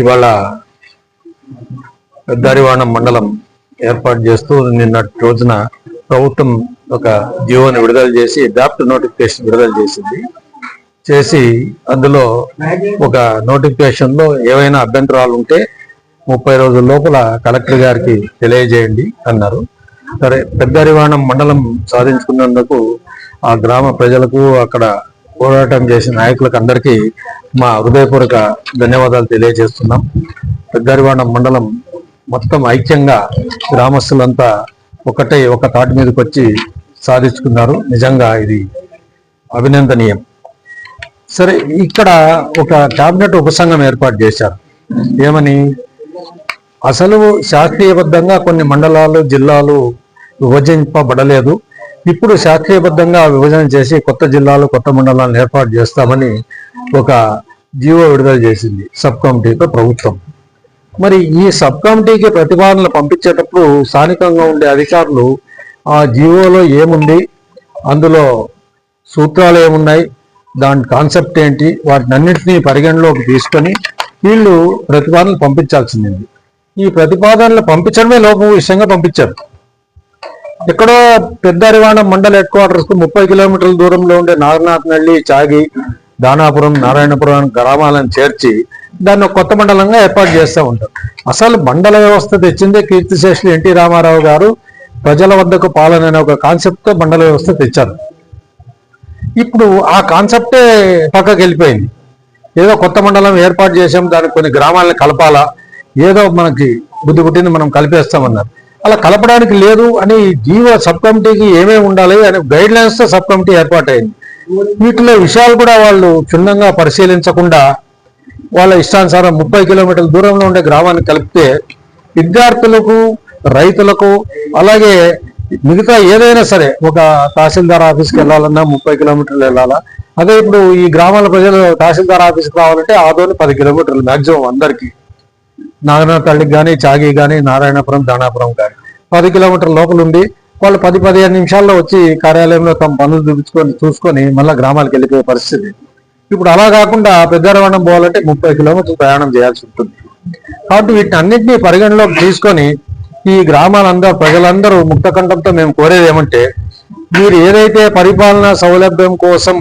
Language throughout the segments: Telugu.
ఇవాళ పెద్దారివాణం మండలం ఏర్పాటు చేస్తూ నిన్నటి రోజున ప్రభుత్వం ఒక జీవోని విడుదల చేసి డాప్ట్ నోటిఫికేషన్ విడుదల చేసింది. చేసి అందులో ఒక నోటిఫికేషన్లో ఏవైనా అభ్యంతరాలు ఉంటే ముప్పై రోజుల లోపల కలెక్టర్ గారికి తెలియజేయండి అన్నారు. సరే పెద్దరివాణం మండలం సాధించుకున్నందుకు ఆ గ్రామ ప్రజలకు అక్కడ పోరాటం చేసిన నాయకులకు అందరికీ మా హృదయపూర్వక ధన్యవాదాలు తెలియజేస్తున్నాం. పెద్దరివాణం మండలం మొత్తం ఐక్యంగా గ్రామస్తులంతా ఒకటే ఒక తాటి మీదకి వచ్చి సాధించుకున్నారు. నిజంగా ఇది అభినందనీయం. సరే ఇక్కడ ఒక కేబినెట్ ఉపసంఘం ఏర్పాటు చేశారు. ఏమని? అసలు శాస్త్రీయబద్ధంగా కొన్ని మండలాలు జిల్లాలు విభజింపబడలేదు. ఇప్పుడు శాస్త్రీయబద్ధంగా విభజన చేసి కొత్త జిల్లాలు కొత్త మండలాలను ఏర్పాటు చేస్తామని ఒక జీవో విడుదల చేసింది సబ్ కమిటీతో ప్రభుత్వం. మరి ఈ సబ్ కమిటీకి ప్రతిపాదనలు పంపించేటప్పుడు స్థానికంగా ఉండే అధికారులు ఆ జీవోలో ఏముంది అందులో సూత్రాలు ఏమున్నాయి దాని కాన్సెప్ట్ ఏంటి వాటిని అన్నింటినీ పరిగణలోకి తీసుకొని వీళ్ళు ప్రతిపాదనలు పంపించాల్సింది. ఈ ప్రతిపాదనలు పంపించడమే లోపం విషయంగా పంపించారు. ఎక్కడో పెద్ద అరివాణం మండల హెడ్ క్వార్టర్స్కు ముప్పై కిలోమీటర్ల దూరంలో ఉండే నాగనాథనహಳ್ಳಿ చాగి దానాపురం నారాయణపురం గ్రామాలను చేర్చి దాన్ని కొత్త మండలంగా ఏర్పాటు చేస్తూ ఉంటారు. అసలు మండల వ్యవస్థ తెచ్చిందే కీర్తిశేషులు ఎన్టీ రామారావు గారు. ప్రజల వద్దకు పాలన అనే ఒక కాన్సెప్ట్తో మండల వ్యవస్థ తెచ్చారు. ఇప్పుడు ఆ కాన్సెప్టే పక్కకి వెళ్ళిపోయింది. ఏదో కొత్త మండలం ఏర్పాటు చేసాం దానికి కొన్ని గ్రామాలను కలపాలా ఏదో మనకి బుద్ధి పుట్టింది మనం కలిపేస్తామన్నారు. అలా కలపడానికి లేదు అని జీవో సబ్ కమిటీకి ఏమేమి ఉండాలి అనే గైడ్ లైన్స్తో సబ్ కమిటీ ఏర్పాటైంది. వీటిలో విషయాలు కూడా వాళ్ళు క్షుణ్ణంగా పరిశీలించకుండా వాళ్ళ ఇష్టానుసారం ముప్పై కిలోమీటర్ల దూరంలో ఉండే గ్రామాన్ని కలిపితే విద్యార్థులకు రైతులకు అలాగే మిగతా ఏదైనా సరే ఒక తహసీల్దార్ ఆఫీస్కి వెళ్ళాలన్నా ముప్పై కిలోమీటర్లు వెళ్ళాలా అదే ఇప్పుడు ఈ గ్రామాల ప్రజలు తహసీల్దార్ ఆఫీస్కి రావాలంటే ఆదోని పది కిలోమీటర్లు మాక్సిమం అందరికీ. నాగనాథళ్ళకి కానీ చాగి కానీ నారాయణపురం దానాపురం కానీ పది కిలోమీటర్ల లోపల ఉండి వాళ్ళు పది పదిహేను నిమిషాల్లో వచ్చి కార్యాలయంలో తమ పనులు చూపించుకొని చూసుకొని మళ్ళీ గ్రామాలకు వెళ్ళిపోయే పరిస్థితి. ఇప్పుడు అలా కాకుండా పెద్దరవణం పోవాలంటే ముప్పై కిలోమీటర్లు ప్రయాణం చేయాల్సి ఉంటుంది. కాబట్టి వీటిని అన్నింటినీ పరిగణలోకి తీసుకొని ఈ గ్రామాలందరూ ప్రజలందరూ ముక్తకంఠంతో మేము కోరేది ఏమంటే మీరు ఏదైతే పరిపాలనా సౌలభ్యం కోసం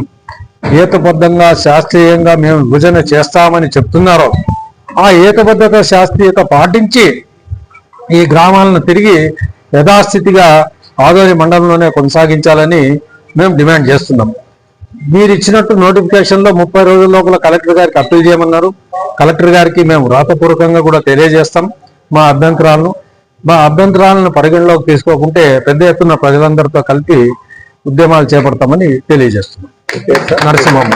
హేతుబద్ధంగా శాస్త్రీయంగా మేము విభజన చేస్తామని చెప్తున్నారో ఆ ఏకబద్ధత శాస్త్రీయత పాటించి ఈ గ్రామాలను తిరిగి యథాస్థితిగా ఆదోని మండలంలోనే కొనసాగించాలని మేము డిమాండ్ చేస్తున్నాం. మీరు ఇచ్చినట్టు నోటిఫికేషన్లో ముప్పై రోజుల లోపల కలెక్టర్ గారికి అప్పీల్ చేయమన్నారు. కలెక్టర్ గారికి మేము రాతపూర్వకంగా కూడా తెలియజేస్తాం మా అభ్యంతరాలను. మా అభ్యంతరాలను పరిగణలోకి తీసుకోకుంటే పెద్ద ఎత్తున ప్రజలందరితో కలిపి ఉద్యమాలు చేపడతామని తెలియజేస్తున్నాం. నరసింహమ్మ.